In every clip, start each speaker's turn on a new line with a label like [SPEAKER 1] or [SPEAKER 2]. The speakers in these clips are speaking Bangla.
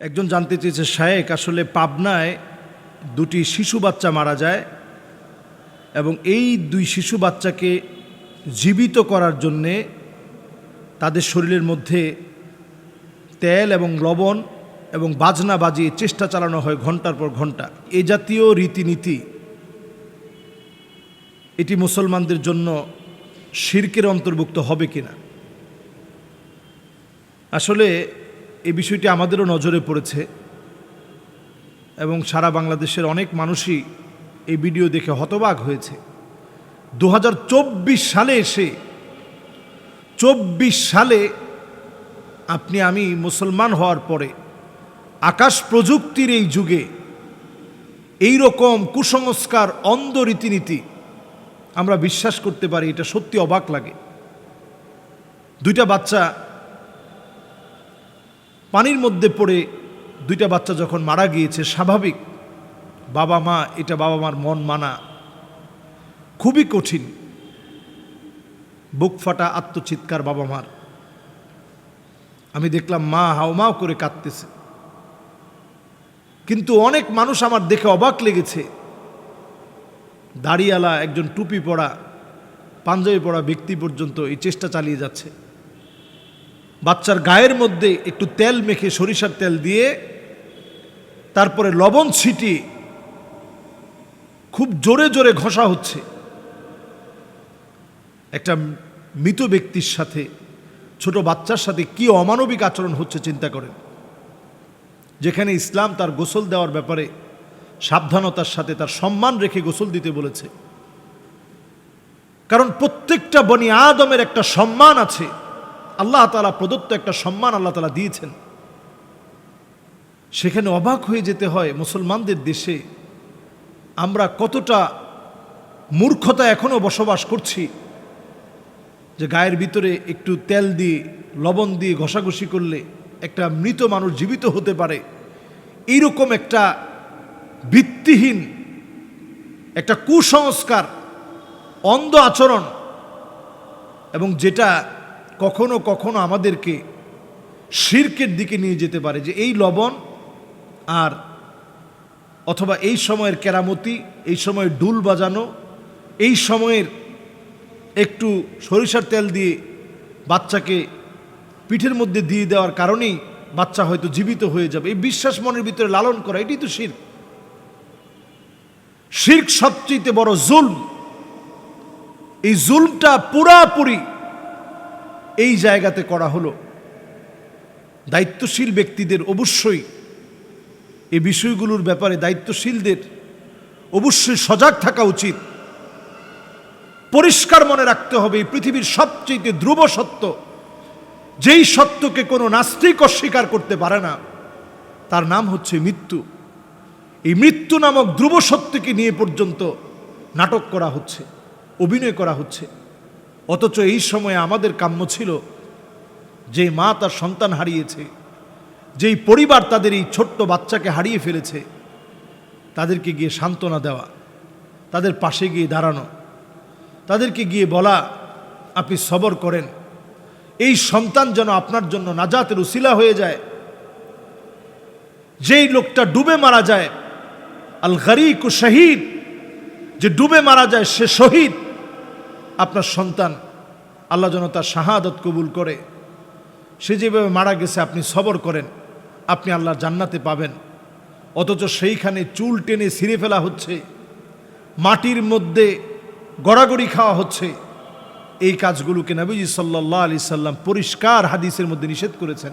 [SPEAKER 1] একজন জানতে চেয়েছে, শায়েক, আসলে পাবনায় দুটি শিশু বাচ্চা মারা যায় এবং এই দুই শিশু বাচ্চাকে জীবিত করার জন্যে তাদের শরীরের মধ্যে তেল এবং লবণ এবং বাজনা বাজিয়ে চেষ্টা চালানো হয় ঘণ্টার পর ঘণ্টা। এ জাতীয় রীতিনীতি, এটি মুসলমানদের জন্য শির্কের অন্তর্ভুক্ত হবে কিনা? আসলে এই বিষয়টি আমাদেরও নজরে পড়েছে এবং সারা বাংলাদেশের অনেক মানুষই এই ভিডিও দেখে হতবাক হয়েছে। দু হাজার চব্বিশ সালে এসে, চব্বিশ সালে আপনি, আমি মুসলমান হওয়ার পরে আকাশ প্রযুক্তির এই যুগে এই রকম কুসংস্কার, অন্ধ রীতিনীতি আমরা বিশ্বাস করতে পারি, এটা সত্যি অবাক লাগে। দুইটা বাচ্চা পানির মধ্যে পড়ে দুইটা বাচ্চা যখন মারা গিয়েছে, স্বাভাবিক বাবা মা, এটা বাবা মার মন মানা খুবই কঠিন। বুক ফাটা আত্মচিৎকার বাবা মার। আমি দেখলাম মা হাওমাও করে কাঁদতেছে। কিন্তু অনেক মানুষ আমার দেখে অবাক লেগেছে। দাড়িওয়ালা একজন টুপি পরা, পাঞ্জাবি পরা ব্যক্তি পর্যন্ত এই চেষ্টা চালিয়ে যাচ্ছে। বাচ্চার গায়ের মধ্যে একটু তেল মেখে সরিষার তেল দিয়ে তারপরে লবণ ছিটি খুব জোরে জোরে ঘষা হচ্ছে। একটা মৃত ব্যক্তির সাথে, ছোট বাচ্চার সাথে কি অমানবিক আচরণ হচ্ছে চিন্তা করেন। যেখানে ইসলাম তার গোসল দেওয়ার ব্যাপারে সাবধানতার সাথে তার সম্মান রেখে গোসল দিতে বলেছে। কারণ প্রত্যেকটা বনি আদমের একটা সম্মান আছে। আল্লাহ তালা প্রদত্ত একটা সম্মান আল্লাহ তালা দিয়েছেন। সেখানে অবাক হয়ে যেতে হয় মুসলমানদের দেশে, আমরা কতটা মূর্খতা এখনও বসবাস করছি যে গায়ের ভিতরে একটু তেল দিয়ে, লবণ দিয়ে ঘষাঘষি করলে একটা মৃত মানুষ জীবিত হতে পারে। এইরকম একটা ভিত্তিহীন একটা কুসংস্কার, অন্ধ আচরণ এবং যেটা কখনো কখনো আমাদেরকে শির্কের দিকে নিয়ে যেতে পারে যে এই লবণ আর অথবা এই সময়ের কেরামতি, এই সময়ের ডুল বাজানো, এই সময়ের একটু সরিষার তেল দিয়ে বাচ্চাকে পিঠের মধ্যে দিয়ে দেওয়ার কারণেই বাচ্চা হয়তো জীবিত হয়ে যাবে। এই বিশ্বাস মনের ভিতরে লালন করা, এটাই তো শির্ক শির্ক সবচেয়ে বড় জুলম। এই জুলমটা পুরাপুরি এই জায়গাতে করা হলো। দায়িত্বশীল ব্যক্তিদের অবশ্যই এই বিষয়গুলোর ব্যাপারে দায়িত্বশীলদের অবশ্যই সজাগ থাকা উচিত। পরিষ্কার মনে রাখতে হবে, এই পৃথিবীর সবচেয়ে ধ্রুব সত্য, যেই সত্যকে কোনো নাস্তিক অস্বীকার করতে পারে না, তার নাম হচ্ছে মৃত্যু। এই মৃত্যু নামক ধ্রুব সত্যকে নিয়ে পর্যন্ত নাটক করা হচ্ছে, অভিনয় করা হচ্ছে। অথচ এই সময়ে আমাদের কাম্য ছিল যে মা তার সন্তান হারিয়েছে, যেই পরিবার তাদের এই ছোট্ট বাচ্চাকে হারিয়ে ফেলেছে, তাদেরকে গিয়ে সান্ত্বনা দেওয়া, তাদের পাশে গিয়ে দাঁড়ানো, তাদেরকে গিয়ে বলা, আপনি সবর করেন। এই সন্তান যেন আপনার জন্য নাজাতের উসিলা হয়ে যায়। যেই লোকটা ডুবে মারা যায় আল গরিক শহীদ, যে ডুবে মারা যায় সে শহীদ। আপনার সন্তান আল্লাহ যেন তার শাহাদত কবুল করে। সে যেভাবে মারা গেছে, আপনি সবর করেন, আপনি আল্লাহ জান্নাতে পাবেন। অথচ সেইখানে চুল টেনে ছিঁড়ে ফেলা হচ্ছে, মাটির মধ্যে গড়াগড়ি খাওয়া হচ্ছে। এই কাজগুলোকে নবীজি সাল্লাহ আলি সাল্লাম পরিষ্কার হাদিসের মধ্যে নিষেধ করেছেন।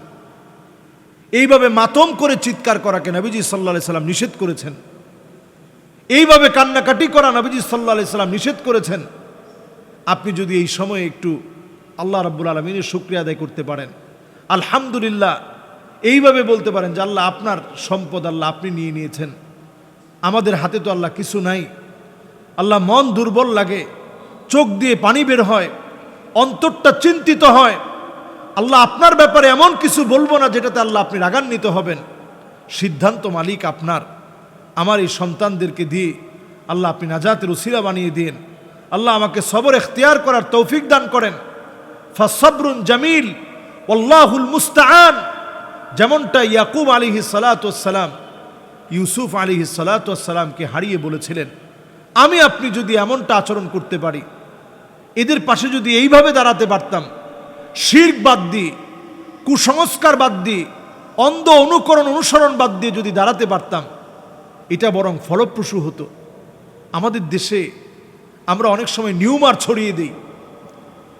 [SPEAKER 1] এইভাবে মাতম করে চিৎকার করাকে নবীজি সাল্লাহ আলি সাল্লাম নিষেধ করেছেন। এইভাবে কান্নাকাটি করা নবীজি সাল্লাহ আলি সাল্লাম নিষেধ করেছেন। আপনি যদি এই সময়ে একটু আল্লাহ রাব্বুল আলমিনের শুক্রিয়া আদায় করতে পারেন, আলহামদুলিল্লাহ, এইভাবে বলতে পারেন যে আল্লাহ আপনার সম্পদ আল্লাহ আপনি নিয়ে নিয়েছেন। আমাদের হাতে তো আল্লাহ কিছু নাই। আল্লাহ মন দুর্বল লাগে, চোখ দিয়ে পানি বের হয়, অন্তরটা চিন্তিত হয়। আল্লাহ আপনার ব্যাপারে এমন কিছু বলব না যেটাতে আল্লাহ আপনি রাগান্বিত হবেন। সিদ্ধান্ত মালিক আপনার। আমার এই সন্তানদেরকে দিয়ে আল্লাহ আপনি নাজাতের উসিলা বানিয়ে দিন। আল্লাহ আমাকে সবর এখতিয়ার করার তৌফিক দান করেন। ফসবরুন জামিল আল্লাহুল মুস্তাআন, যেমনটা ইয়াকুব আলিহি সালাতাম ইউসুফ আলিহি সালাতামকে হারিয়ে বলেছিলেন, আমি আপনি যদি এমনটা আচরণ করতে পারি, এদের পাশে যদি এইভাবে দাঁড়াতে পারতাম, শির্ক বাদ দিয়ে, কুসংস্কার বাদ দিয়ে, অন্ধ অনুকরণ অনুসরণ বাদ দিয়ে যদি দাঁড়াতে পারতাম, এটা বরং ফলপ্রসূ হতো। আমাদের দেশে আমরা অনেক সময় নিউমার ছড়িয়ে দিই।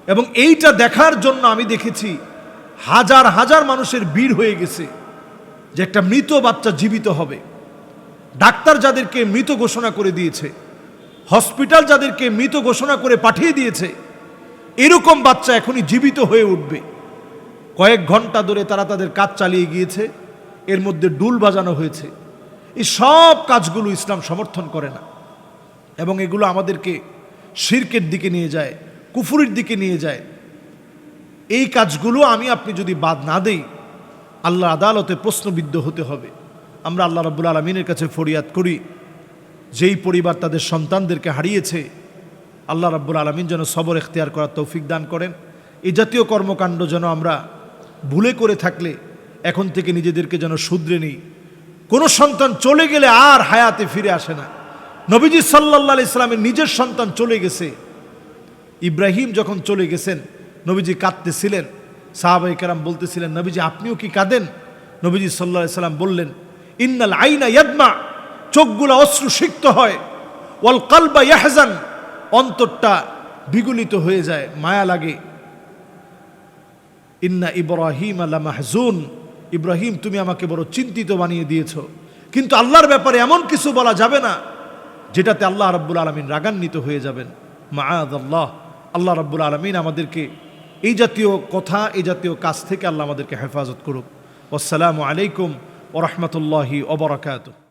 [SPEAKER 1] এবং এইটা দেখার জন্য আমি দেখেছি হাজার হাজার মানুষের ভিড় হয়ে গেছে যে একটা মৃত বাচ্চা জীবিত হবে। ডাক্তার যাদেরকে মৃত ঘোষণা করে দিয়েছে, হসপিটাল যাদেরকে মৃত ঘোষণা করে পাঠিয়ে দিয়েছে, এরকম বাচ্চা এখনই জীবিত হয়ে উঠবে। কয়েক ঘণ্টা ধরে তারা তাদের কাজ চালিয়ে গিয়েছে, এর মধ্যে ডুল বাজানো হয়েছে। এই সব কাজগুলো ইসলাম সমর্থন করে না। এবং এগুলো আমাদেরকে শির্কের দিকে নিয়ে যায়, কুফুরির দিকে নিয়ে যায়। এই কাজগুলো আমি আপনি যদি বাদ না দেই আল্লাহ আদালতে প্রশ্নবিদ্ধ হতে হবে। আমরা আল্লাহ রাব্বুল আলমিনের কাছে ফরিয়াদ করি, যেই পরিবার তাদের সন্তানদেরকে হারিয়েছে, আল্লাহ রাব্বুল আলমিন যেন সবর এখতিয়ার করার তৌফিক দান করেন। এই জাতীয় কর্মকাণ্ড যেন আমরা ভুলে করে থাকলে, এখন থেকে নিজেদেরকে যেন শুধরে নিই। কোনো সন্তান চলে গেলে আর হায়াতে ফিরে আসে না। নবীজি সাল্লাহ ইসলামের নিজের সন্তান চলে গেছে। ইব্রাহিম যখন চলে গেছেন, নবীজি কাঁদতেছিলেন। সাহাবাই কারাম বলতেছিলেন, নবীজি, আপনিও কি কাঁদেন? নবীজি সাল্লাহ সাল্লাম বললেন, ইন্নাল আইনা ইয়াদমা, চোখগুলা অশ্রু সিক্ত হয়, ওয়াল কালবা ইয়াহজান, অন্তরটা বিগুলিত হয়ে যায়, মায়া লাগে। ইন্না ইব্রাহিম আল্লাহ মাহজুন ইব্রাহিম, তুমি আমাকে বড় চিন্তিত বানিয়ে দিয়েছ। কিন্তু আল্লাহর ব্যাপারে এমন কিছু বলা যাবে না। যেটাতে আল্লাহ রব্বুল আলমিন রাগান্বিত হয়ে যাবেন। মায়াদ আল্লাহ আল্লাহ রব্বুল আলমিন আমাদেরকে এই জাতীয় কথা, এই জাতীয় কাজ থেকে আল্লাহ আমাদেরকে হেফাজত করুক। আসসালামু আলাইকুম ওরহমতুল্লাহি ওবরাকাতুহ